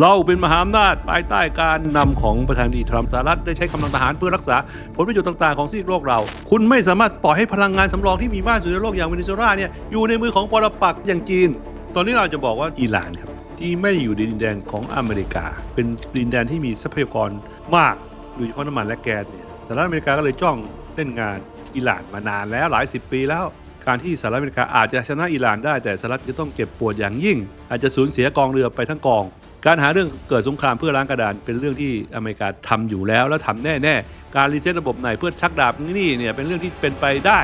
เราเป็นมหาอำนาจภายใต้การนำของประธานาธิบดีทรัมป์สหรัฐได้ใช้กำลังทหารเพื่อรักษา ผลประโยชน์ต่าง ๆ ของซีกโลกเรา คุณไม่สามารถปล่อยให้พลังงานสำรองที่มีมากสุดในโลกอย่างเวเนซุเอลาเนี่ยอยู่ในมือของปรปักษ์อย่างจีน ตอนนี้เราจะบอกว่าอิหร่านครับ ที่ไม่ได้อยู่ในดินแดนของอเมริกา เป็นดินแดนที่มีทรัพยากรมากโดยเฉพาะน้ำมันและแก๊สเนี่ยสหรัฐอเมริกาก็เลยจ้องเล่นงานอิหร่านมานานแล้วหลายสิบปีแล้วการที่สหรัฐอเมริกาอาจจะชนะอิหร่านได้แต่สหรัฐจะต้องเจ็บปวดอย่างยิ่ง อาจจะสูญเสียกองเรือไปทั้งกอง การหาเรื่องเกิดสงครามเพื่อล้างกระดานเป็นเรื่องที่อเมริกาทำอยู่แล้ว และทำแน่ๆ การรีเซ็ตระบบไหนเพื่อชักดาบนี่เนี่ยเป็นเรื่องที่เป็นไปได้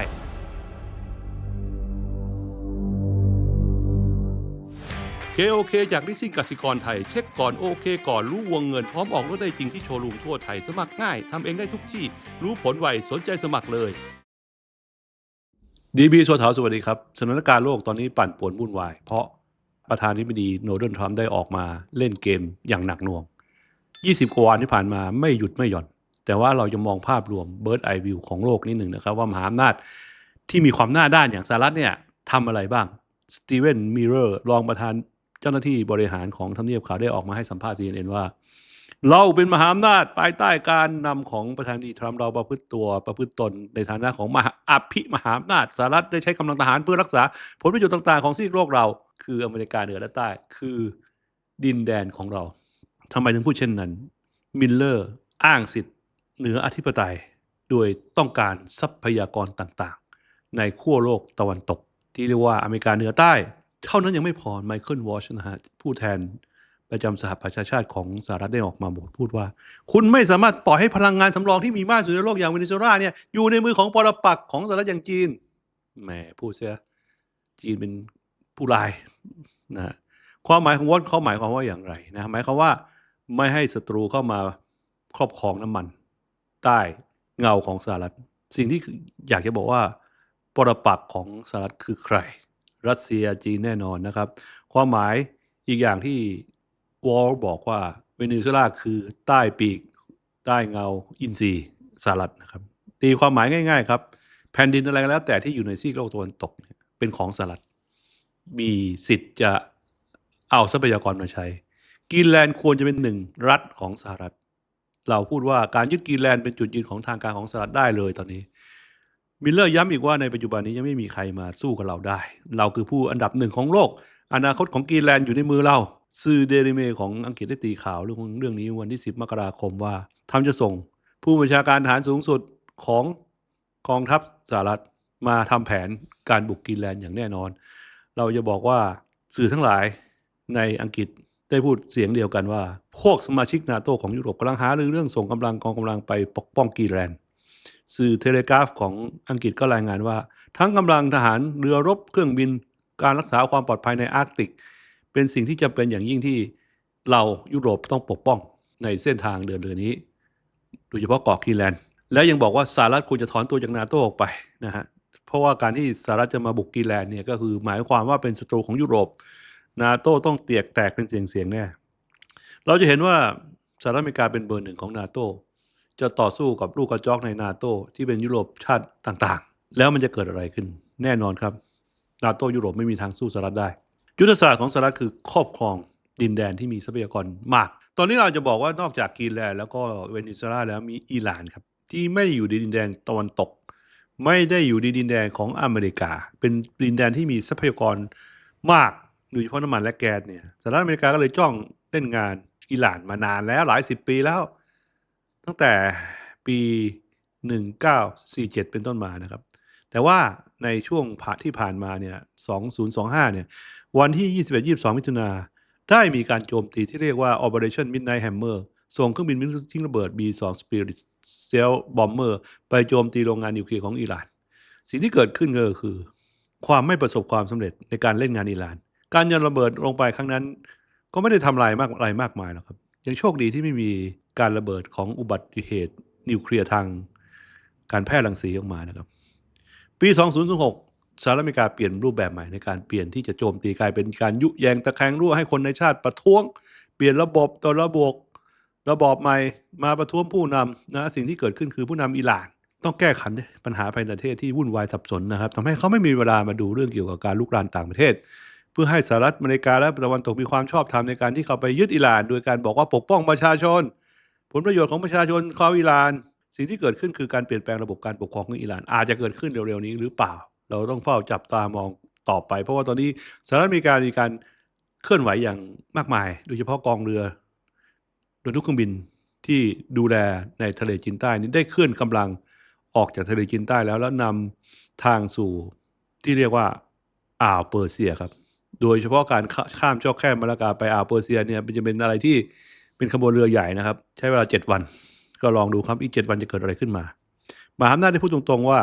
KOK จากลิซิ่งกสิกรไทย เช็คก่อนโอเคก่อนรู้วงเงินพร้อมออกรถได้จริงที่โชว์รูมทั่วไทยสมัครง่ายทำเองได้ทุกที่ รู้ผลไวสนใจสมัครเลยดีบีโชว์เถาสวัสดีครับสถานการณ์โลกตอนนี้ปั่นป่วนวุ่นวายเพราะ ประธานาธิบดีโนเดนทรัมป์ได้ออกมาเล่นเกมอย่างหนักหน่วง 20 กว่าวันที่ผ่านมาไม่หยุดไม่หย่อน แต่ว่าเราจะมองภาพรวมเบิร์ดไอวิวของโลกนิดหนึ่งนะครับ ว่ามหาอำนาจที่มีความหน้าด้านอย่างสหรัฐเนี่ยทำอะไรบ้างสตีเวนมิเรอร์รองประธานเจ้าหน้าที่บริหารของทำเนียบขาวได้ออกมาให้สัมภาษณ์ CNN ว่า เราเป็นมหาอำนาจภายใต้การนำของประธานาธิบดีทรัมป์เราประพฤติตัวประพฤติตนในฐานะของมหาอภิมหาอำนาจสหรัฐได้ใช้กำลังทหารเพื่อรักษาผลประโยชน์ต่างๆของซีกโลกเรา คืออเมริกาเหนือและใต้ คือดินแดนของเราทำไมถึงพูดเช่นนั้น มิลเลอร์อ้างสิทธิ์เหนืออธิปไตย โดยต้องการทรัพยากรต่างๆ ในขั้วโลกตะวันตก ที่เรียกว่าอเมริกาเหนือใต้ เท่านั้นยังไม่พอไมเคิลวอชนะฮะผู้แทนประจำสหประชาชาติของสหรัฐได้ออกมาบอกพูดว่า คุณไม่สามารถปล่อยให้พลังงานสำรองที่มีมากสุดในโลกอย่างเวเนซุเอลาเนี่ยอยู่ในมือของปรปักของสหรัฐอย่างจีนแหมพูดเสียจีนเป็น ผู้ร้ายนะความหมายของวอชเขาหมายความว่าอย่างไรนะหมายความว่าไม่ให้ศัตรูเข้ามาครอบครองน้ำมัน ใต้เงาของสหรัฐ สิ่งที่อยากจะบอกว่าปรปักษ์ของสหรัฐคือใคร รัสเซียจีนแน่นอนนะครับ ความหมายอีกอย่างที่วอลบอกว่าเวเนซุเอลาคือใต้ปีกใต้เงาอินทรีสหรัฐนะครับตีความหมายง่าย ๆ ครับ แผ่นดินอะไรก็แล้วแต่ที่อยู่ในซีกโลกตะวันตกเป็นของสหรัฐ มีสิทธิ์จะเอาทรัพยากรมาใช้กรีนแลนด์ควรจะเป็นหนึ่งรัฐของสหรัฐ เราพูดว่าการยึดกรีนแลนด์เป็นจุดยืนของทางการของสหรัฐได้เลยตอนนี้มิลเลอร์ย้ำอีกว่าในปัจจุบันนี้ยังไม่มีใครมาสู้กับเราได้ เราคือผู้อันดับหนึ่งของโลก อนาคตของกรีนแลนด์อยู่ในมือเราสื่อเดลิเมของอังกฤษได้ตีข่าวเรื่องเรื่องนี้วันที่ 10 มกราคมว่าทำจะส่ง ผู้บัญชาการทหารสูงสุดของกองทัพสหรัฐมาทำแผนการบุกกรีนแลนด์อย่างแน่นอน เราจะบอกว่าสื่อทั้งหลายในอังกฤษได้พูดเสียงเดียวกันว่า พวกสมาชิกนาโตของยุโรปกำลังหารือเรื่องส่งกำลังกองกำลังไปปกป้องกีแลนด์สื่อเทเลกราฟของอังกฤษก็รายงานว่า ทั้งกำลังทหารเรือรบเครื่องบินการรักษาความปลอดภัยในอาร์กติก เป็นสิ่งที่จำเป็นอย่างยิ่งที่เรายุโรปต้องปกป้องในเส้นทางเดินเรือนี้ โดยเฉพาะเกาะกีแลนด์ และยังบอกว่าสหรัฐควรจะถอนตัวจากนาโตออกไปนะฮะ เพราะว่าการที่สหรัฐจะมาบุกกีแลนด์เนี่ยก็คือหมายความว่าเป็นศัตรูของยุโรป นาโต้ต้องเตียกแตกเป็นเสียงเสียงๆแน่เราจะเห็นว่าสหรัฐอเมริกาเป็นเบอร์หนึ่งของนาโต้จะต่อสู้กับลูกกระจอกในนาโต้ที่เป็นยุโรปชาติต่างๆ แล้วมันจะเกิดอะไรขึ้น แน่นอนครับนาโต้ยุโรปไม่มีทางสู้สหรัฐได้ ยุทธศาสตร์ของสหรัฐคือครอบครองดินแดนที่มีทรัพยากรมาก ตอนนี้เราจะบอกว่านอกจากกรีนแลนด์แล้วก็เวเนซุเอลาแล้วมีอิหร่านครับที่ไม่ได้อยู่ในดินแดนตะวันตก ไม่ได้อยู่ในดินแดนของอเมริกา เป็นดินแดนที่มีทรัพยากรมากโดยเฉพาะน้ำมันและแก๊สเนี่ยสหรัฐอเมริกาก็เลยจ้องเล่นงานอิหร่านมานานแล้วหลายสิบปีแล้ว ตั้งแต่ปี 1947 เป็นต้นมานะครับ แต่ว่าในช่วงผ่าที่ผ่านมาเนี่ย 2025 เนี่ย วันที่ 21-22 มิถุนาได้มีการโจมตีที่เรียกว่า Operation Midnight Hammer ส่งเครื่องบินมิสทิ้งระเบิด B2 Spirit Cell Bomber ไปโจมตีโรงงานนิวเคลียร์ของอิหร่าน สิ่งที่เกิดขึ้นก็คือ ความไม่ประสบความสำเร็จในการเล่นงานอิหร่าน การยันระเบิดลงไปครั้งนั้น ก็ไม่ได้ทำลายมากอะไรมากมายหรอกครับยังโชคดีที่ไม่มีการระเบิดของอุบัติเหตุนิวเคลียร์ทาง การแพร่รังสีออกมานะครับ ปี 2006สหรัฐอเมริกาเปลี่ยนรูปแบบใหม่ในการเปลี่ยนที่จะโจมตีกลายเป็นการยุแยงตะแคงรั่วให้คนในชาติประท้วง เปลี่ยนระบบต่อระบบ ระบอบใหม่มาประท้วงผู้นำนะสิ่งที่เกิดขึ้นคือผู้นำอิหร่าน ต้องแก้ไขปัญหาภายในประเทศที่วุ่นวายสับสนนะครับทำให้เขาไม่มีเวลามาดูเรื่องเกี่ยวกับการลุกรานต่างประเทศเพื่อพื่อให้สหรัฐอเมริกาและตะวันตกมีความชอบธรรมในการที่เขาไปยึดอิหร่าน โดยการบอกว่าปกป้องประชาชน ผลประโยชน์ของประชาชนชาวอิหร่าน สิ่งที่เกิดขึ้นคือการเปลี่ยนแปลงระบบการปกครองของอิหร่าน อาจจะเกิดขึ้นเร็วๆนี้หรือเปล่า เราต้องเฝ้าจับตามองต่อไป เพราะว่าตอนนี้สหรัฐอเมริกามีการเคลื่อนไหวอย่างมากมาย โดยเฉพาะกองเรือ โดยทุกเครื่องบินที่ดูแลในทะเลจีนใต้นี้ได้เคลื่อนกำลังออกจากทะเลจีนใต้แล้วแล้วนำทางสู่ที่เรียกว่าอ่าวเปอร์เซียครับ โดยเฉพาะการข้าข้ามช่องแคบมาลากาไปอ่าวเปอร์เซียเนี่ยมันจะเป็นอะไรที่เป็นขบวนเรือใหญ่นะครับ ใช้เวลาเจ็ดวัน ก็ลองดูครับอีกเจ็ดวันจะเกิดอะไรขึ้นมา มหาอำนาจได้พูดตรงๆว่า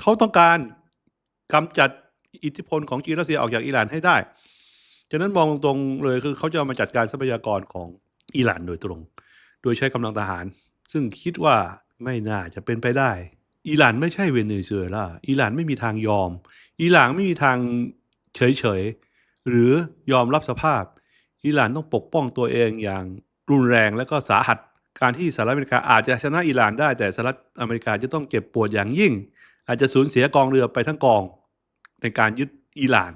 เขาต้องการกำจัดอิทธิพลของจีนรัสเซียออกจากอิหร่านให้ได้ ฉะนั้นมองตรงๆเลยคือเขาจะมาจัดการทรัพยากรของ อิหร่านโดยตรง โดยใช้กำลังทหาร ซึ่งคิดว่าไม่น่าจะเป็นไปได้ อิหร่านไม่ใช่เวเนซุเอลาอิหร่านไม่มีทางยอม อิหร่านไม่มีทางเฉยๆ หรือยอมรับสภาพ อิหร่านต้องปกป้องตัวเองอย่างรุนแรงและก็สาหัส การที่สหรัฐอเมริกาอาจจะชนะอิหร่านได้ แต่สหรัฐอเมริกาจะต้องเจ็บปวดอย่างยิ่ง อาจจะสูญเสียกองเรือไปทั้งกอง ในการยึดอิหร่าน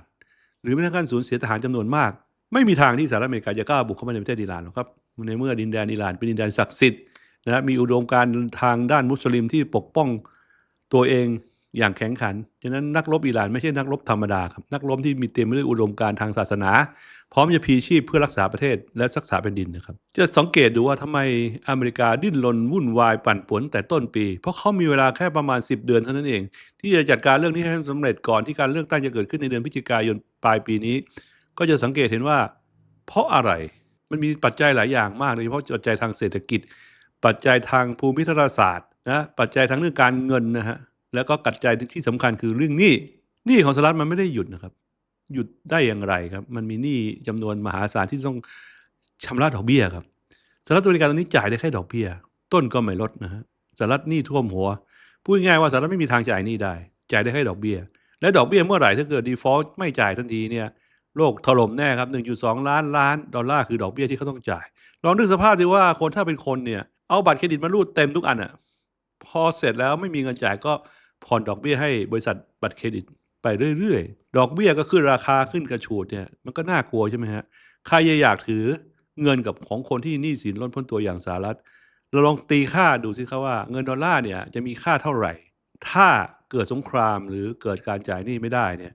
หรือแม้กระทั่งสูญเสียทหารจำนวนมาก ไม่มีทางที่สหรัฐอเมริกาจะกล้าบุกเข้ามาในประเทศอิหร่านหรอกครับในเมื่อดินแดนอิหร่านเป็นดินแดนศักดิ์สิทธิ์นะมีอุดมการณ์ทางด้านมุสลิมที่ปกป้องตัวเองอย่างแข็งขัน ฉะนั้นนักรบอิหร่านไม่ใช่นักรบธรรมดาครับ นักรบที่มีเต็มไปด้วยอุดมการณ์ทางศาสนา พร้อมจะพีชีพเพื่อรักษาประเทศและรักษาแผ่นดินนะครับ จะสังเกตดูว่าทำไมอเมริกาดิ้นรนวุ่นวายปั่นป่วนแต่ต้นปี เพราะเขามีเวลาแค่ประมาณ 10 เดือนเท่านั้นเอง ที่จะจัดการเรื่องนี้ให้สำเร็จก่อนที่การเลือกตั้งจะเกิดขึ้นในเดือนพฤศจิกายนปลายปีนี้ ก็จะสังเกตเห็นว่า เพราะอะไรมันมีปัจจัยหลายอย่างมากโดยเฉพาะปัจจัยทางเศรษฐกิจ ปัจจัยทางภูมิทัศศาสตร์นะปัจจัยทางเรื่องการเงินนะฮะแล้วก็ปัจจัยที่สำคัญคือเรื่องหนี้หนี้ของสหรัฐมันไม่ได้หยุดนะครับ หยุดได้อย่างไรครับ มันมีหนี้จำนวนมหาศาลที่ต้องชำระดอกเบี้ยครับสหรัฐอเมริกาตอนนี้จ่ายได้แค่ดอกเบี้ย ต้นก็ไม่ลดนะฮะสหรัฐหนี้ท่วมหัวพูดง่ายว่าสหรัฐไม่มีทางจ่ายหนี้ได้ จ่ายได้แค่ดอกเบี้ย และดอกเบี้ยเมื่อไหร่ถ้าเกิด default ไม่จ่ายทันทีเนี่ย โลกถล่มแน่ครับ 1.2 ล้านล้านดอลลาร์คือดอกเบี้ยที่เขาต้องจ่าย ลองนึกสภาพดูว่าคนถ้าเป็นคนเนี่ย เอาบัตรเครดิตมารูดเต็มทุกอันอะ พอเสร็จแล้วไม่มีเงินจ่ายก็ผ่อนดอกเบี้ยให้บริษัทบัตรเครดิตไปเรื่อยๆ ดอกเบี้ยก็ขึ้นราคาขึ้นกระฉูดเนี่ยมันก็น่ากลัวใช่ไหมฮะ ใครจะอยากถือเงินกับของคนที่หนี้สินล้นพ้นตัวอย่างสหรัฐ เราลองตีค่าดูสิครับว่าเงินดอลลาร์เนี่ยจะมีค่าเท่าไหร่ ถ้าเกิดสงครามหรือเกิดการจ่ายหนี้ไม่ได้เนี่ย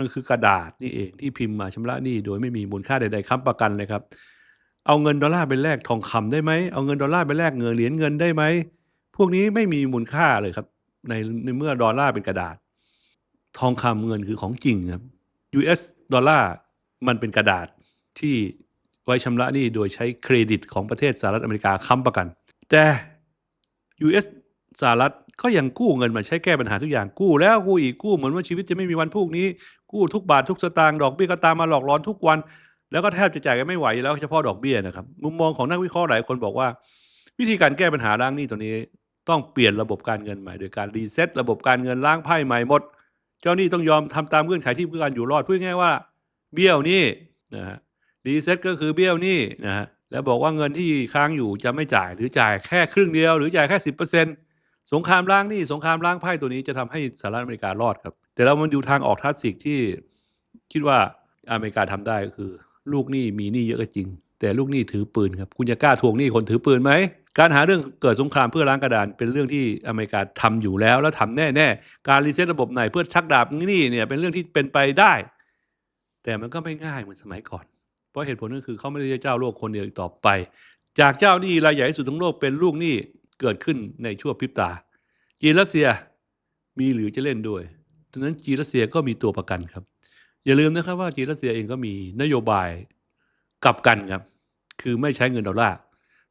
มันคือกระดาษนี่เองที่พิมพ์มาชำระหนี้โดยไม่มีมูลค่าใดๆค้ำประกันเลยครับ เอาเงินดอลลาร์ไปแลกทองคำได้ไหมเอาเงินดอลลาร์ไปแลกเงินเหรียญเงินได้ไหมพวกนี้ไม่มีมูลค่าเลยครับ ในในเมื่อดอลลาร์เป็นกระดาษ ทองคำเงินคือของจริงครับ US ดอลลาร์มันเป็นกระดาษที่ไว้ชำระหนี้โดยใช้เครดิตของประเทศสหรัฐอเมริกาค้ำประกัน แต่ US สหรัฐก็ยังกู้เงินมาใช้แก้ปัญหาทุกอย่างกู้แล้วกู้อีกกู้เหมือนว่าชีวิตจะไม่มีวันพรุ่งนี้ กู้ทุกบาททุกสตางค์ดอกเบี้ยก็ตามมาหลอกลอนทุกวัน แล้วก็แทบจะจ่ายกันไม่ไหวแล้วเฉพาะดอกเบี้ยนะครับ มุมมองของนักวิเคราะห์หลายคนบอกว่า วิธีการแก้ปัญหาล้างหนี้ตัวนี้ ต้องเปลี่ยนระบบการเงินใหม่โดยการรีเซ็ตระบบการเงินล้างไพ่ใหม่หมด เจ้าหนี้ต้องยอมทำตามเงื่อนไขที่เพื่อการอยู่รอดพูดง่ายว่า เบี้ยวนี้นะฮะรีเซ็ตก็คือเบี้ยวนี้นะฮะแล้วบอกว่าเงินที่ค้างอยู่จะไม่จ่ายหรือจ่ายแค่ครึ่งเดียว หรือจ่ายแค่สิบเปอร์เซ็นต์สงครามล้างหนี้สงครามล้างไพ่ตัวนี้จะทำให้สหรัฐอเมริการอดครับ แต่เรามันดูทางออกทัศสิกที่คิดว่าอเมริกาทำได้ก็คือ ลูกหนี้มีหนี้เยอะก็จริง แต่ลูกหนี้ถือปืนครับ คุณจะกล้าทวงหนี้คนถือปืนไหม การหาเรื่องเกิดสงครามเพื่อล้างกระดาน เป็นเรื่องที่อเมริกาทำอยู่แล้ว แล้วทำแน่ๆ การรีเซ็ตระบบไหนเพื่อชักดาบหนี้เนี่ยเป็นเรื่องที่เป็นไปได้ แต่มันก็ไม่ง่ายเหมือนสมัยก่อน เพราะเหตุผลก็คือเขาไม่ได้เจ้าโลกคนเดียวอีกต่อไป จากเจ้าหนี้รายใหญ่ที่สุดทั้งโลกเป็นลูกหนี้เกิดขึ้นในชั่วพริบตาจีนรัสเซียมีหรือจะเล่นด้วย ดังนั้นจีนรัสเซียก็มีตัวประกันครับ อย่าลืมนะครับว่าจีนรัสเซียเองก็มีนโยบายกลับกันครับ คือไม่ใช้เงินดอลลาร์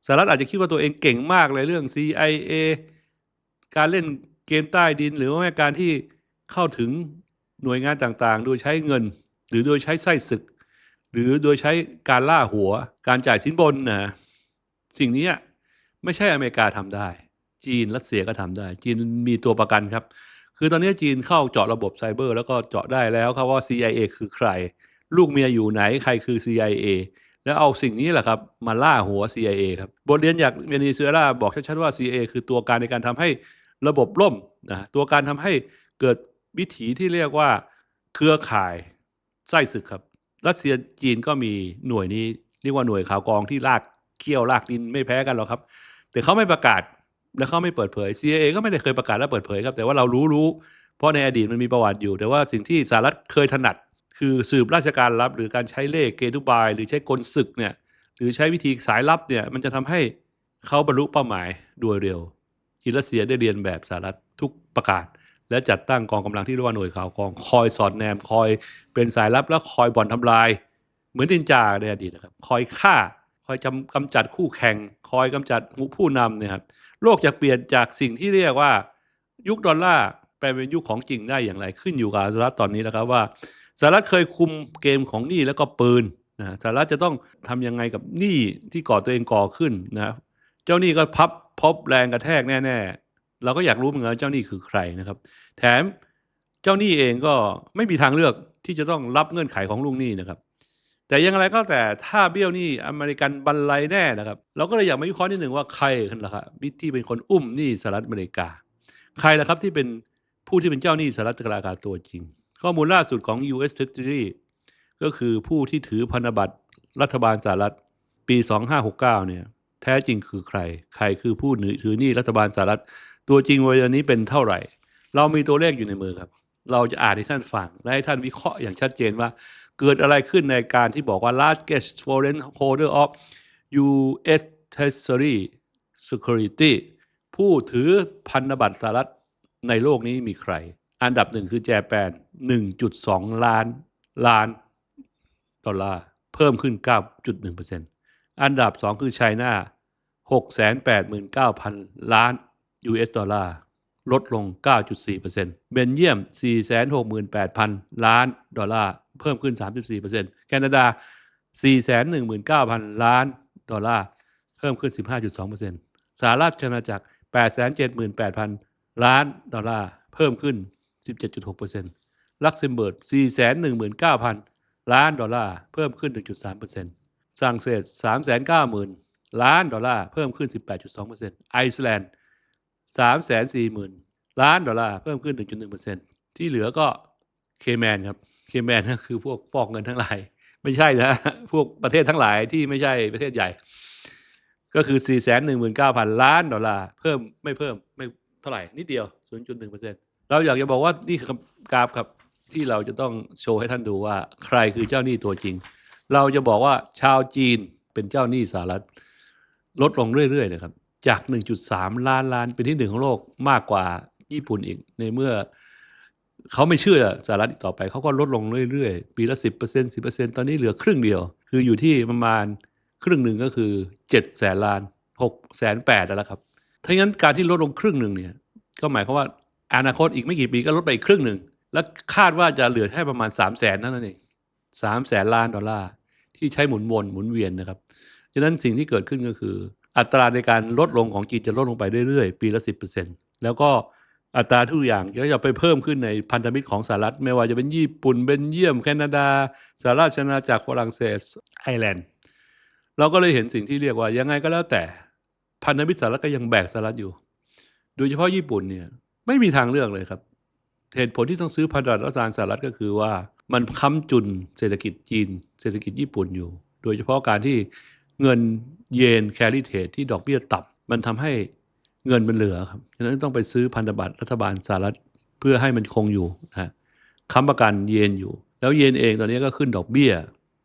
สหรัฐอาจจะคิดว่าตัวเองเก่งมากเลยเรื่อง CIA การเล่นเกมใต้ดิน หรือว่าการที่เข้าถึงหน่วยงานต่างๆ โดยใช้เงิน หรือโดยใช้ไส้ศึก หรือโดยใช้การล่าหัว การจ่ายสินบนนะสิ่งนี้ไม่ใช่อเมริกาทำได้ จีนรัสเซียก็ทำได้ จีนมีตัวประกันครับ คือตอนนี้จีนเข้าเจาะระบบไซเบอร์ แล้วก็เจาะได้แล้วครับว่า CIA คือใคร ลูกเมียอยู่ไหนใครคือ CIA แล้วเอาสิ่งนี้แหละครับมาล่าหัว CIA ครับบทเรียนจากเวเนซุเอลาบอกชัดๆว่า CIA คือตัวการในการทำให้ระบบล่มนะตัวการทำให้เกิดวิถีที่เรียกว่าเครือข่ายไส้ศึกครับ รัสเซียจีนก็มีหน่วยนี้เรียกว่าหน่วยข่าวกรองที่ลากเขี้ยวลากดินไม่แพ้กันหรอกครับ แต่เขาไม่ประกาศ และเขาไม่เปิดเผย CIA ก็ไม่ได้เคยประกาศและเปิดเผยครับ แต่ว่าเรารู้รู้ เพราะในอดีตมันมีประวัติอยู่ แต่ว่าสิ่งที่สหรัฐเคยถนัด คือสืบราชการลับ หรือการใช้เลขเกตุบาย หรือใช้กลศึกเนี่ยหรือใช้วิธีสายลับเนี่ยมันจะทำให้เขาบรรลุเป้าหมายโดยเร็วอิรัสเซียได้เรียนแบบสหรัฐทุกประกาศ และจัดตั้งกองกำลังที่เรียกว่าหน่วยข่าวกรองคอยสอดแนมคอยเป็นสายลับและคอยบ่อนทำลาย เหมือนดินจาในอดีตนะครับ คอยฆ่าคอยจำกำจัดคู่แข่ง คอยกำจัดผู้นำเนี่ยครับ โลกจะเปลี่ยนจากสิ่งที่เรียกว่ายุคดอลลาร์แปเป็นยุคของจริงได้อย่างไร ขึ้นอยู่กับสหรัฐตอนนี้นะครับว่าสหรัฐเคยคุมเกมของหนี้แล้วก็ปืนนะสหรัฐจะต้องทำยังไงกับหนี้ที่ก่อตัวเองก่อขึ้นนะเจ้าหนี้ก็พับพบแรงกระแทกแน่ ๆ เราก็อยากรู้เหมือนกันเจ้าหนี้คือใครนะครับ แถมเจ้าหนี้เองก็ไม่มีทางเลือกที่จะต้องรับเงื่อนไขของลูกหนี้นะครับ แต่ยังไรก็แต่ถ้าเบี้ยวนี้อเมริกันบรรลัยแน่นะครับ เราก็เลยอยากมาวิเคราะห์นิดหนึ่งว่าใครกันล่ะครับที่เป็นคนอุ้มหนี้สหรัฐอเมริกา ใครล่ะครับที่เป็นผู้ที่เป็นเจ้าหนี้สหรัฐอเมริกาตัวจริง ข้อมูลล่าสุดของ U.S. Treasury ก็คือผู้ที่ถือพันธบัตรรัฐบาลสหรัฐปี 2569 เนี่ย แท้จริงคือใคร ใครคือผู้ถือหนี้รัฐบาลสหรัฐ ตัวจริงวันนี้เป็นเท่าไหร่ เรามีตัวเลขอยู่ในมือครับ เราจะอ่านให้ท่านฟังและให้ท่านวิเคราะห์อย่างชัดเจนว่า เกิดอะไรขึ้นในการที่บอกว่า largest foreign holder of U.S. Treasury Security ผู้ถือพันธบัตรสหรัฐในโลกนี้มีใคร อันดับหนึ่งคือแจแปน 1.2 ล้านล้านดอลลาร์ เพิ่มขึ้น 9.1%อันดับ 2 คือไชน่า689,000 ล้าน US ดอลลาร์ ลดลง 9.4%เบนเยียม 468,000 ล้านดอลลาร์ เพิ่มขึ้น 34%แคนาดา 419,000 ล้านดอลลาร์ เพิ่มขึ้น 15.2%สหรัฐอาณาจักร 878,000 ล้านดอลลาร์ เพิ่มขึ้น 17.6%ลักเซมเบิร์ก 419,000 ล้านดอลลาร์ เพิ่มขึ้น 1.3%ฝรั่งเศส 390,000 ล้านดอลลาร์ เพิ่มขึ้น 18.2%ไอซ์แลนด์ 340,000 ล้านดอลลาร์เพิ่มขึ้น 1.1%ที่เหลือก็เคแมนครับเคแมนก็คือพวกฟอกเงินทั้งหลาย ไม่ใช่นะพวกประเทศทั้งหลายที่ไม่ใช่ประเทศใหญ่ ก็คือ 419,000 ล้านดอลลาร์เพิ่มไม่เพิ่มไม่เท่าไหร่ นิดเดียว 0.1%เราอยากจะบอกว่านี่คือกราฟครับที่เราจะต้องโชว์ให้ท่านดูว่าใครคือเจ้าหนี้ตัวจริง เราจะบอกว่าชาวจีนเป็นเจ้าหนี้สหรัฐ ลดลงเรื่อยๆนะครับ จาก 1.3 ล้านล้านเป็นที่หนึ่งของโลกมากกว่าญี่ปุ่นอีกในเมื่อเขาไม่เชื่อสหรัฐอีกต่อไปเขาก็ลดลงเรื่อยๆ ปีละ 10% 10%ตอนนี้เหลือครึ่งเดียว คืออยู่ที่ประมาณครึ่งหนึ่งก็คือ7แสนล้าน6แสน8แล้วครับถ้างั้นการที่ลดลงครึ่งหนึ่งเนี่ยก็หมายความว่าอนาคตอีกไม่กี่ปีก็ลดไปอีกครึ่งหนึ่งและคาดว่าจะเหลือแค่ประมาณ3 0 0แสนนั่นเองสามแสนล้านดอลลาร์ที่ใช้หมุนวนหมุนเวียนนะครับฉะนั้นสิ่งที่เกิดขึ้นก็คือ อัตราในการลดลงของจีนจะลดลงไปเรื่อยๆ ปีละ10%แล้วก็อัตราทุกอย่างก็จะไปเพิ่มขึ้นในพันธมิตรของสหรัฐ ไม่ว่าจะเป็นญี่ปุ่นเบนเยียม แคนาดาสหราชอาณาจักรฝรั่งเศสไอร์แลนด์เราก็เลยเห็นสิ่งที่เรียกว่ายังไงก็แล้วแต่พันธมิตรสหรัฐก็ยังแบกสหรัฐอยู่ โดยเฉพาะญี่ปุ่นเนี่ยไม่มีทางเลือกเลยครับเหตุผลที่ต้องซื้อพันธบัตรรัฐบาลสหรัฐก็คือว่ามันค้ำจุนเศรษฐกิจจีน เศรษฐกิจญี่ปุ่นอยู่ โดยเฉพาะการที่ เงินเยนแคริเทดที่ดอกเบี้ยต่ำมันทำให้เงินมันเหลือครับฉะนั้นต้องไปซื้อพันธบัตรรัฐบาลสหรัฐเพื่อให้มันคงอยู่นะค้ำประกันเยนอยู่ แล้วเยนเองตอนนี้ก็ขึ้นดอกเบี้ย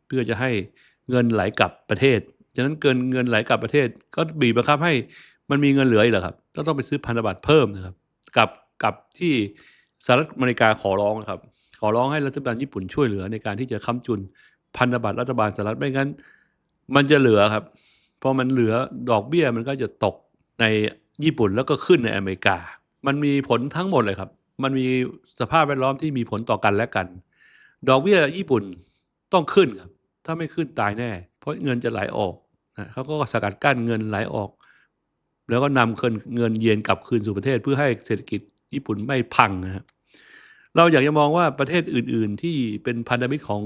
เพื่อจะให้เงินไหลกลับประเทศฉะนั้นเกินเงินไหลกลับประเทศ ก็บีบบังคับให้มันมีเงินเหลืออีกเหรอครับก็ต้องไปซื้อพันธบัตรเพิ่มนะครับกับกับที่สหรัฐอเมริกาขอร้องนะครับ ขอร้องให้รัฐบาลญี่ปุ่นช่วยเหลือในการที่จะค้ำจุนพันธบัตรรัฐบาลสหรัฐไม่งั้น มันจะเหลือครับพอมันเหลือดอกเบี้ยมันก็จะตกในญี่ปุ่นแล้วก็ขึ้นในอเมริกา มันมีผลทั้งหมดเลยครับ มันมีสภาพแวดล้อมที่มีผลต่อกันและกัน ดอกเบี้ยญี่ปุ่นต้องขึ้นครับ ถ้าไม่ขึ้นตายแน่ เพราะเงินจะไหลออกนะเขาก็สกัดกั้นเงินไหลออก แล้วก็นำเงินเงินเยนกลับคืนสู่ประเทศเพื่อให้เศรษฐกิจญี่ปุ่นไม่พังนะครับเราอยากจะมองว่าประเทศอื่น ๆ ที่เป็นพันธมิตรของ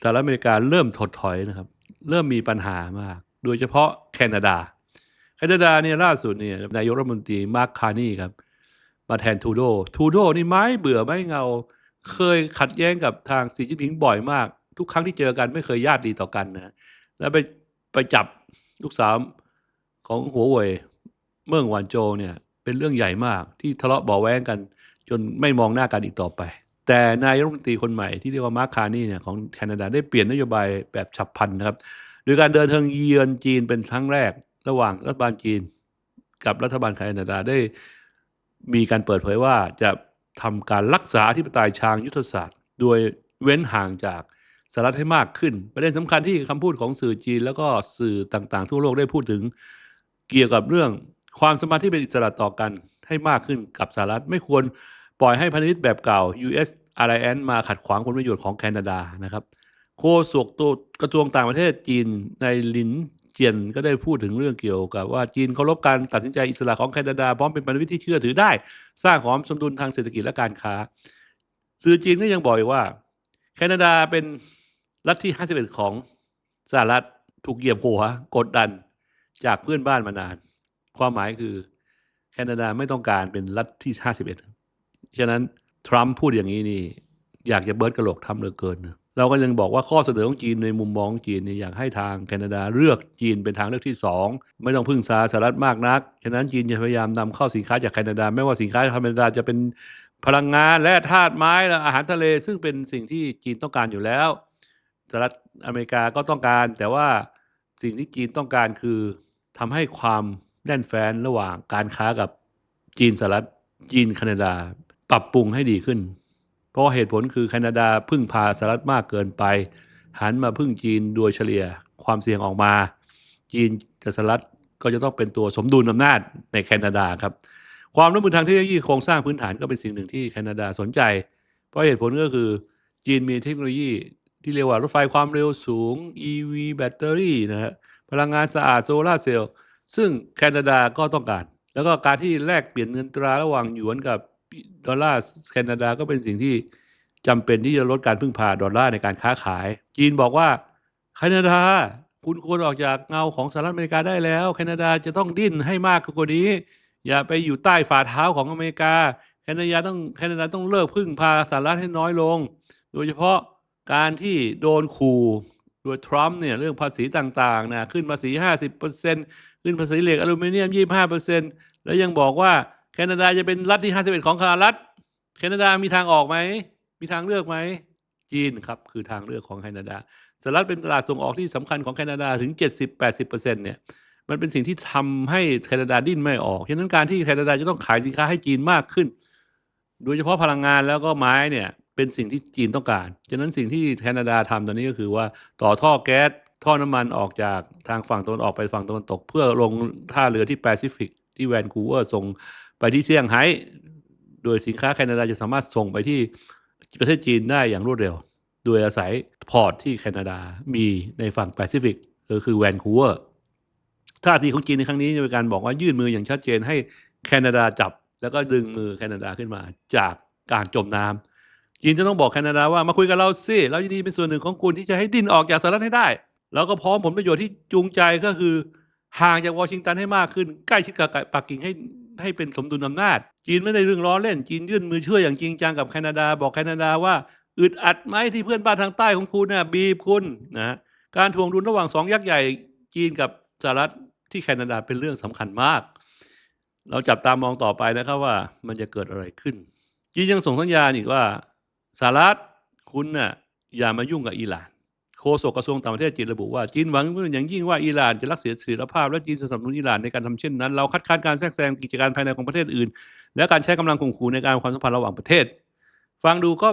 สหรัฐอเมริกาเริ่มถดถอยนะครับ เริ่มมีปัญหามาก โดยเฉพาะแคนาดา แคนาดาเนี่ยล่าสุดเนี่ยนายกรัฐมนตรีมาร์คคาร์นี่ครับมาแทนทูโดทูโดนี่ไม้เบื่อไม่เงา เคยขัดแย้งกับทางสีจิ้นผิงบ่อยมาก ทุกครั้งที่เจอกันไม่เคยญาติดีต่อกันนะแล้วไปไปจับลูกสาวของหัวเว่ยเมื่องหวานโจเนี่ยเป็นเรื่องใหญ่มากที่ทะเลาะเบาะแว้งกัน จนไม่มองหน้ากันอีกต่อไป แต่นายรัฐมนตรีคนใหม่ที่เรียกว่ามาร์คคาร์นี่เนี่ยของแคนาดาได้เปลี่ยนนโยบายแบบฉับพลันนะครับโดยการเดินทางเยือนจีนเป็นครั้งแรก ระหว่างรัฐบาลจีน กับรัฐบาลแคนาดาได้มีการเปิดเผยว่าจะทำการรักษาอธิปไตยทางยุทธศาสตร์ โดยเว้นห่างจากสหรัฐให้มากขึ้น ประเด็นสำคัญที่คำพูดของสื่อจีน แล้วก็สื่อต่างๆ ทั่วโลกได้พูดถึงเกี่ยวกับเรื่องความสมารถที่เป็นอิสระต่อกันให้มากขึ้นกับสหรัฐไม่ควร ปล่อยให้พันธมิตรแบบเก่า US Alliance มาขัดขวางผลประโยชน์ของแคนาดานะครับ โฆษกตัวกระทรวงต่างประเทศจีนในลินเจียนก็ได้พูดถึงเรื่องเกี่ยวกับว่าจีนเคารพการตัดสินใจอิสระของแคนาดาพร้อมเป็นพันธมิตรที่เชื่อถือได้ สร้างความสมดุลทางเศรษฐกิจและการค้า สื่อจีนก็ยังบอกอีกว่า แคนาดาเป็นรัฐที่ 51 ของสหรัฐถูกเหยียบหัวกดดันจากเพื่อนบ้านมานาน ความหมายคือ แคนาดาไม่ต้องการเป็นรัฐที่ 51 ฉะนั้นทรัมป์พูดอย่างนี้นี่อยากจะเบิร์ดกระโหลกทำเหลือเกินนะเราก็ยังบอกว่าข้อเสนอของจีนในมุมมองจีนเนี่ยอยากให้ทางแคนาดาเลือกจีนเป็นทางเลือกที่สองไม่ต้องพึ่งซาสหรัฐมากนัก ฉะนั้นจีนจะพยายามนำเข้าสินค้าจากแคนาดา ไม่ว่าสินค้าจากแคนาดาจะเป็นพลังงานและธาตุไม้และอาหารทะเล ซึ่งเป็นสิ่งที่จีนต้องการอยู่แล้วสหรัฐอเมริกาก็ต้องการ แต่ว่าสิ่งที่จีนต้องการคือทำให้ความแน่นแฟ้นระหว่างการค้ากับจีนสหรัฐจีนแคนาดา ปรับปรุงให้ดีขึ้น เพราะเหตุผลคือแคนาดาพึ่งพาสหรัฐมากเกินไป หันมาพึ่งจีนโดยเฉลี่ยความเสี่ยงออกมา จีนกับสหรัฐก็จะต้องเป็นตัวสมดุลอำนาจในแคนาดาครับ ความร่วมมือทางเทคโนโลยีโครงสร้างพื้นฐานก็เป็นสิ่งหนึ่งที่แคนาดาสนใจ เพราะเหตุผลก็คือจีนมีเทคโนโลยีที่เรียกว่ารถไฟความเร็วสูง EV แบตเตอรี่นะฮะพลังงานสะอาดโซลาเซลล์ซึ่งแคนาดาก็ต้องการ แล้วก็การที่แลกเปลี่ยนเงินตราระหว่างหยวนกับ ดอลลาร์แคนาดาก็เป็นสิ่งที่จำเป็นที่จะลดการพึ่งพาดอลลาร์ในการค้าขาย จีนบอกว่าแคนาดาคุณควรออกจากเงาของสหรัฐอเมริกาได้แล้ว แคนาดาจะต้องดิ้นให้มากกว่านี้ อย่าไปอยู่ใต้ฝ่าเท้าของอเมริกา แคนาดาต้องแคนาดาต้องเลิกพึ่งพาสหรัฐให้น้อยลง โดยเฉพาะการที่โดนขู่โดยทรัมป์เนี่ยเรื่องภาษีต่างๆนะขึ้นภาษี 50%ขึ้นภาษีเหล็กอลูมิเนียม 25%แล้วยังบอกว่า นาดาจะเป็นรัฐที่51ของสหรัฐแคนาดามีทางออกไหม มีทางเลือกไหม จีนครับคือทางเลือกของแคนาดาสหรัฐเป็นตลาดส่งออกที่สำคัญของแคนาดาถึง 70-80%เนี่ยมันเป็นสิ่งที่ทำให้แคนาดาดิ้นไม่ออกฉะนั้นการที่แคนาดาจะต้องขายสินค้าให้จีนมากขึ้น โดยเฉพาะพลังงานแล้วก็ไม้เนี่ยเป็นสิ่งที่จีนต้องการ ฉะนั้นสิ่งที่แคนาดาทำตอนนี้ก็คือว่าต่อท่อแก๊สท่อน้ำมันออกจากทางฝั่งตะวันออกไปฝั่งตะวันตก เพื่อลงท่าเรือที่แปซิฟิกที่แวนคูเวอร์ส่ง ไปที่เซี่ยงไฮ้โดยสินค้าแคนาดาจะสามารถส่งไปที่ประเทศจีนได้อย่างรวดเร็ว โดยอาศัยพอร์ตที่แคนาดามีในฝั่งแปซิฟิกก็คือแวนคูเวอร์ท่าทีของจีนในครั้งนี้เป็นการบอกว่ายื่นมืออย่างชัดเจนให้แคนาดาจับ แล้วก็ดึงมือแคนาดาขึ้นมาจากการจมน้ำจีนจะต้องบอกแคนาดาว่ามาคุยกับเราสิเรายินดีเป็นส่วนหนึ่งของคุณที่จะให้ดินออกจากสหรัฐให้ได้ แล้วก็พร้อมผลประโยชน์ที่จูงใจก็คือห่างจากวอชิงตันให้มากขึ้น ใกล้ชิดกับปักกิ่งให้ ให้เป็นสมดุลอำนาจ จีนไม่ได้เรื่องล้อเล่น จีนยื่นมือช่วยอย่างจริงจังกับแคนาดา บอกแคนาดาว่าอึดอัดไหมที่เพื่อนบ้านทางใต้ของคุณน่ะบีบคุณนะการทวงดุลระหว่างสองยักษ์ใหญ่จีนกับสหรัฐที่แคนาดาเป็นเรื่องสำคัญมาก เราจับตามองต่อไปนะครับว่ามันจะเกิดอะไรขึ้น จีนยังส่งสัญญาณอีกว่าสหรัฐคุณน่ะอย่ามายุ่งกับอิหร่าน โฆษกกระทรวงต่างประเทศจีนระบุว่าจีนหวังเป็นอย่างยิ่งว่าอิหร่านจะรักษาเสถียรภาพ และจีนสนับสนุนอิหร่านในการทำเช่นนั้น เราคัดค้านการแทรกแซงกิจการภายในของประเทศอื่น และการใช้กำลังข่มขู่ในการความสัมพันธ์ระหว่างประเทศ ฟังดูก็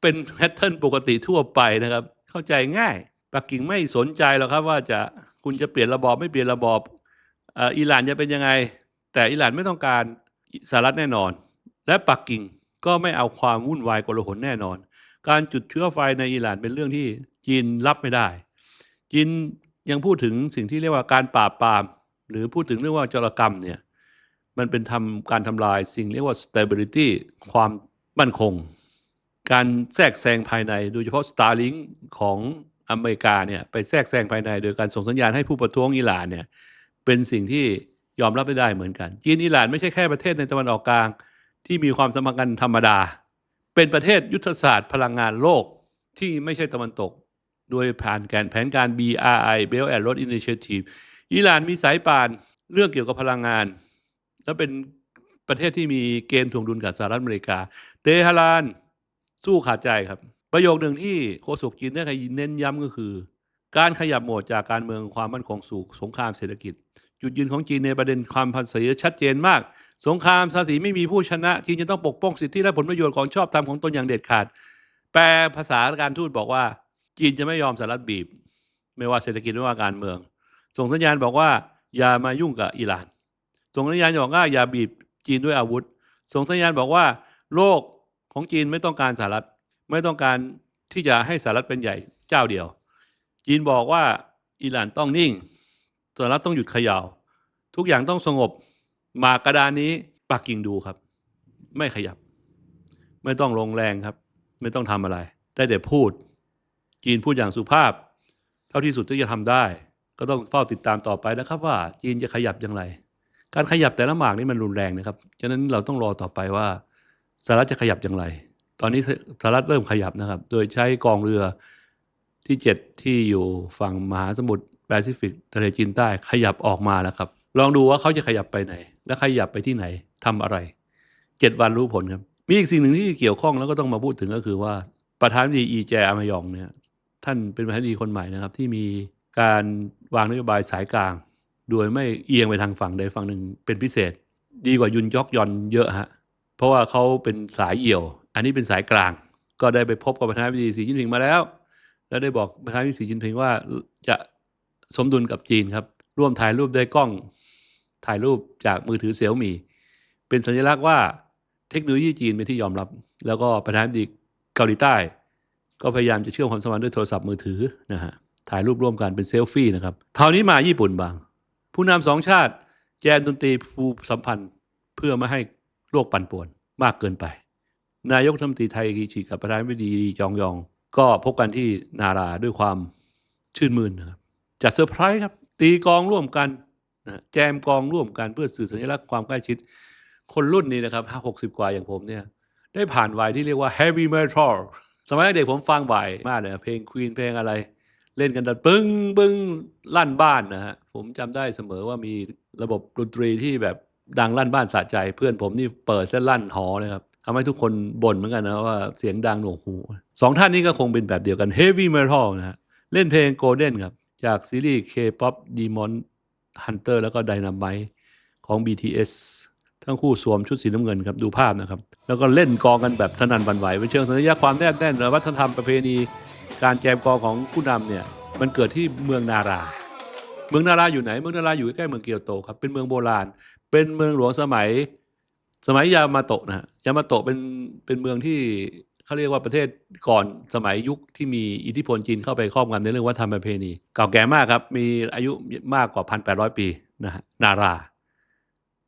เป็นแพทเทิร์นปกติทั่วไปนะครับ เข้าใจง่ายปักกิ่งไม่สนใจหรอกครับว่าจะคุณจะเปลี่ยนระบอบไม่เปลี่ยนระบอบอิหร่านจะเป็นยังไง แต่อิหร่านไม่ต้องการสหรัฐแน่นอน และปักกิ่งก็ไม่เอาความวุ่นวายกลาหลแน่นอน การจุดเชื้อไฟในอิหร่านเป็นเรื่องที่ จีนรับไม่ได้ จีนยังพูดถึงสิ่งที่เรียกว่าการปราบปราม หรือพูดถึงเรื่องว่าจรกรรมเนี่ยมันเป็นทำการทำลายสิ่งเรียกว่า stability ความมั่นคง การแทรกแซงภายในโดยเฉพาะ Starlink ของอเมริกาเนี่ยไปแทรกแซงภายในโดยการส่งสัญญาณให้ผู้ประท้วงอิหร่านเนี่ยเป็นสิ่งที่ยอมรับไม่ได้เหมือนกัน จีนอิหร่านไม่ใช่แค่ประเทศในตะวันออกกลาง ที่มีความสัมพันธ์กันธรรมดา เป็นประเทศยุทธศาสตร์พลังงานโลกที่ไม่ใช่ตะวันตก โดยผ่านแผนแผนการ BRI Belt and Road Initiative อิหร่านมีสายป่านเรื่องเกี่ยวกับพลังงาน และเป็นประเทศที่มีเกณฑ์ถ่วงดุลกับสหรัฐอเมริกา เตหะราน สู้ขาดใจครับ ประโยคหนึ่งที่โฆษกจีนได้เน้นย้ำก็คือ การขยับโหมดจากการเมืองความมั่นคงสู่สงครามเศรษฐกิจ จุดยืนของจีนในประเด็นความภาษีชัดเจนมาก สงครามภาษีไม่มีผู้ชนะจีนจะต้องปกป้องสิทธิและผลประโยชน์ของชอบธรรมของตนอย่างเด็ดขาด แปลภาษาการทูตบอกว่า จีนจะไม่ยอมสหรัฐบีบ ไม่ว่าเศรษฐกิจไม่ว่าการเมือง ส่งสัญญาณบอกว่าอย่ามายุ่งกับอิหร่าน ส่งสัญญาณบอกว่าอย่าบีบจีนด้วยอาวุธ ส่งสัญญาณบอกว่า โลกของจีนไม่ต้องการสหรัฐไม่ต้องการที่จะให้สหรัฐเป็นใหญ่เจ้าเดียว จีนบอกว่าอิหร่านต้องนิ่งสหรัฐต้องหยุดเขยา่า ทุกอย่างต้องสงบมากกระดานนี้ปักกิ่งดูครับ ไม่ขยับ ไม่ต้องลงแรงครับ ไม่ต้องทำอะไร ได้แต่พูด จีนพูดอย่างสุภาพ เท่าที่สุดที่จะทำได้ ก็ต้องเฝ้าติดตามต่อไปนะครับว่าจีนจะขยับอย่างไร การขยับแต่ละหมากนี่มันรุนแรงนะครับฉะนั้นเราต้องรอต่อไปว่าสหรัฐจะขยับอย่างไร ตอนนี้สหรัฐเริ่มขยับนะครับ โดยใช้กองเรือที่เจ็ดที่อยู่ฝั่งมหาสมุทรแปซิฟิกทะเลจีนใต้ขยับออกมาแล้วครับ ลองดูว่าเขาจะขยับไปไหน และขยับไปที่ไหนทำอะไรเจ็ดวันรู้ผลครับ มีอีกสิ่งหนึ่งที่เกี่ยวข้องแล้วก็ต้องมาพูดถึงก็คือว่าประธานาธิบดีอีแจอามายองเนี่ย ท่านเป็นประธานาธิบดีคนใหม่นะครับ ที่มีการวางนโยบายสายกลาง โดยไม่เอียงไปทางฝั่งใดฝั่งหนึ่งเป็นพิเศษ ดีกว่ายุนยอกยอนเยอะฮะเพราะว่าเขาเป็นสายเหี่ยว อันนี้เป็นสายกลาง ก็ได้ไปพบกับประธานาธิบดีสีจิ้นผิงมาแล้ว แล้วได้บอกประธานาธิบดีสีจิ้นผิงว่าจะสมดุลกับจีนครับ ร่วมถ่ายรูปด้วยกล้องถ่ายรูปจากมือถือเซี่ยวมีเป็นสัญลักษณ์ว่าเทคโนโลยีจีนเป็นที่ยอมรับ แล้วก็ประธานาธิบดีเกาหลีใต้ ก็พยายามจะเชื่อมความสัมพันธ์ด้วยโทรศัพท์มือถือนะฮะถ่ายรูปร่วมกันเป็นเซลฟี่นะครับคราวนี้มาญี่ปุ่นบาง ผู้นำสองชาติแจนดนตรีภูสัมพันธ์เพื่อไม่ให้โลกปั่นป่วนมากเกินไป นายกรัฐมนตรีไทยกิชิกับประธานาธิบดีจองยอง ก็พบกันที่นาราด้วยความชื่นมื่นนะครับจัดเซอร์ไพรส์ครับ ตีกองร่วมกันนะแจมกองร่วมกันเพื่อสื่อสัญลักษณ์ความใกล้ชิด คนรุ่นนี้นะครับห้าหกสิบกว่าอย่างผมเนี่ย ได้ผ่านวัยที่เรียกว่า heavy metal สมัยเด็กผมฟังบ่ายมากเลยเพลงควีนเพลงอะไร เล่นกันดันปึ้งปึ้งลั่นบ้านนะฮะผมจำได้เสมอว่ามีระบบดนตรีที่แบบดังลั่นบ้านสะใจ เพื่อนผมนี่เปิดเส้นลั่นหอเลยครับทำให้ทุกคนบ่นเหมือนกันนะว่าเสียงดังหนวกหูสองท่านนี้ก็คงเป็นแบบเดียวกัน heavy metal นะฮะเล่นเพลง golden ครับ จากซีรีส์ K-pop Demon Hunter แล้วก็ Dynamite ของ BTS ทั้งคู่สวมชุดสีน้ำเงินครับดูภาพนะครับ แล้วก็เล่นกองกันแบบสนั่นหวันไหวเป็นเชิงสัญญาความแนบแน่นและวัฒนธรรมประเพณี การแจมกองของผู้นำเนี่ยมันเกิดที่เมืองนารา เมืองนาราอยู่ไหน เมืองนาราอยู่ใกล้เมืองเกียวโตครับเป็นเมืองโบราณ เป็นเมืองหลวงสมัย สมัยยามาโตะนะฮะยามาโตะเป็นเป็นเมืองที่เขาเรียกว่าประเทศก่อนสมัยยุคที่มีอิทธิพลจีนเข้าไปครอบงำในเรื่องวัฒนธรรมประเพณี เก่าแก่มากครับมีอายุมากกว่าพันแปดร้อยปีนะฮะนารา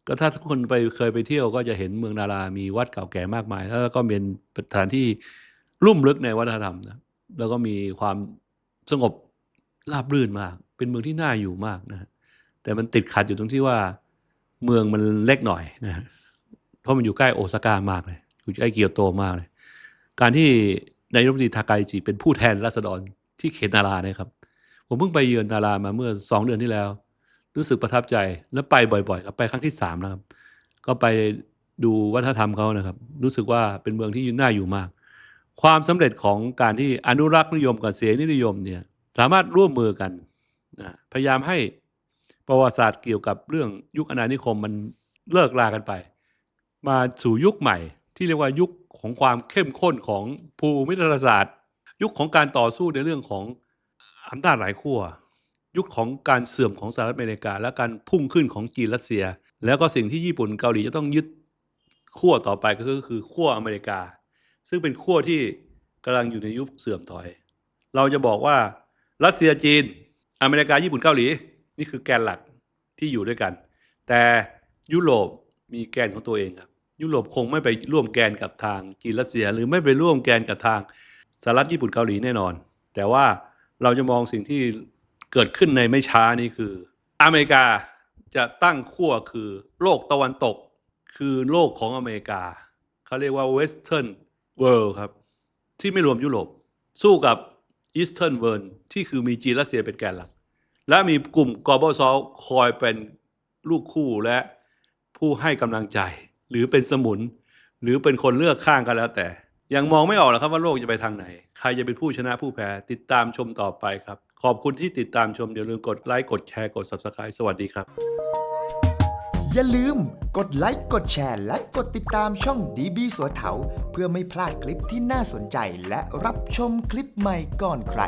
ก็ถ้าทุกคนไปเคยไปเที่ยวก็จะเห็นเมืองนารา มีวัดเก่าแก่มากมาย แล้วก็เป็นสถานที่ลุ่มลึกในวัฒนธรรมนะ แล้วก็มีความสงบราบรื่นมาก เป็นเมืองที่น่าอยู่มากนะ แต่มันติดขัดอยู่ตรงที่ว่า เมืองมันเล็กหน่อยนะ เพราะมันอยู่ใกล้โอซาก้ามากเลย อยู่ใกล้เกียวโตมากเลย การที่นายรัฐมนตรีทาไกจิเป็นผู้แทนราษฎรที่เขตนาราเนี่ยครับ ผมเพิ่งไปเยือนนารามาเมื่อสองเดือนที่แล้ว รู้สึกประทับใจและไปบ่อยๆครับไปครั้งที่สามนะครับก็ไปดูวัฒนธรรมเขานะครับ รู้สึกว่าเป็นเมืองที่น่าอยู่มาก ความสำเร็จของการที่อนุรักษ์นิยมกับเสรีนิยมเนี่ยสามารถร่วมมือกันนะพยายามให้ประวัติศาสตร์เกี่ยวกับเรื่องยุคอาณานิคมมันเลิกลากันไป มาสู่ยุคใหม่ ที่เรียกว่ายุคของความเข้มข้นของภูมิรัฐศาสตร์ ยุคของการต่อสู้ในเรื่องของอำนาจหลายขั้ว ยุคของการเสื่อมของสหรัฐอเมริกา และการพุ่งขึ้นของจีนรัสเซีย แล้วก็สิ่งที่ญี่ปุ่นเกาหลีจะต้องยึดขั้วต่อไปก็คือคือขั้วอเมริกา ซึ่งเป็นขั้วที่กำลังอยู่ในยุคเสื่อมถอย เราจะบอกว่ารัสเซียจีน อเมริกาญี่ปุ่นเกาหลี นี่คือแกนหลักที่อยู่ด้วยกัน แต่ยุโรปมีแกนของตัวเองครับยุโรปคงไม่ไปร่วมแกนกับทางจีนรัสเซีย หรือไม่ไปร่วมแกนกับทางสหรัฐญี่ปุ่นเกาหลีแน่นอน แต่ว่าเราจะมองสิ่งที่ เกิดขึ้นในไม่ช้านี้คือ อเมริกาจะตั้งขั้วคือโลกตะวันตก คือโลกของอเมริกา เขาเรียกว่า Western World ครับ ที่ไม่รวมยุโรปสู้กับ Eastern World ที่คือมีจีนรัสเซียเป็นแกนหลัก และมีกลุ่ม Global South คอยเป็นลูกคู่และผู้ให้กำลังใจ หรือเป็นสมุน หรือเป็นคนเลือกข้างกันแล้วแต่ยังมองไม่ออกหรอกครับว่าโลกจะไปทางไหน ใครจะเป็นผู้ชนะผู้แพ้ ติดตามชมต่อไปครับ ขอบคุณที่ติดตามชมอย่าลืมกดไลค์กดแชร์กด Subscribe สวัสดีครับ อย่าลืมกดไลค์กดแชร์และกดติดตามช่องดีบีสัวเถาเพื่อไม่พลาดคลิปที่น่าสนใจและรับชมคลิปใหม่ก่อนใคร